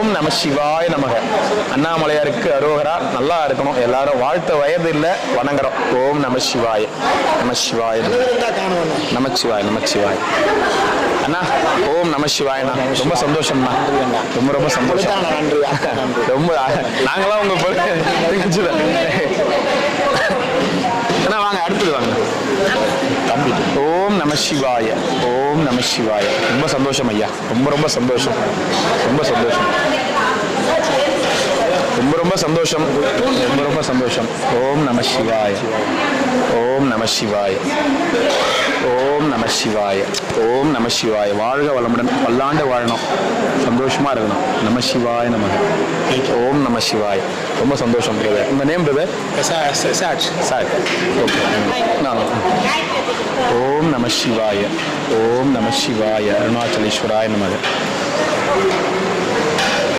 ஓம் நம சிவாய நமக. அண்ணாமலையாருக்கு அரோகரா நல்லா இருக்கணும். எல்லாரும் வாழ்த்த வயது இல்லை வணங்குறோம். ஓம் நம சிவாய. நம சிவாய நம சிவாய நம சிவாய. அண்ணா ஓம் நம சிவாயண்ணா ரொம்ப சந்தோஷம்ண்ணா ரொம்ப ரொம்ப சந்தோஷம். ரொம்ப நாங்களாம் உங்க அண்ணா வாங்க அடுத்தது வாங்க. ஓம் நம சிவாய. ஓம் நம சிவாய. ரொம்ப சந்தோஷம் ஐயா. ரொம்ப ரொம்ப சந்தோஷம். ரொம்ப சந்தோஷம். ரொம்ப ரொம்ப சந்தோஷம். ரொம்ப ரொம்ப சந்தோஷம். ஓம் நம சிவாய. ஓம் நம சிவாய. ஓம் நம சிவாய. ஓம் நம சிவாய. வாழ்க வளமுடன். பல்லாண்டு வாழணும். சந்தோஷமா இருக்கணும். நம சிவாய நமக. ஓம் நம சிவாய. ரொம்ப சந்தோஷம் பிரதர் உங்க நேம் பிரதர் சார் ஓகே நான் நம சிவாய. ஓம் நம சிவாய. அருணாச்சலேஸ்வராய நமக.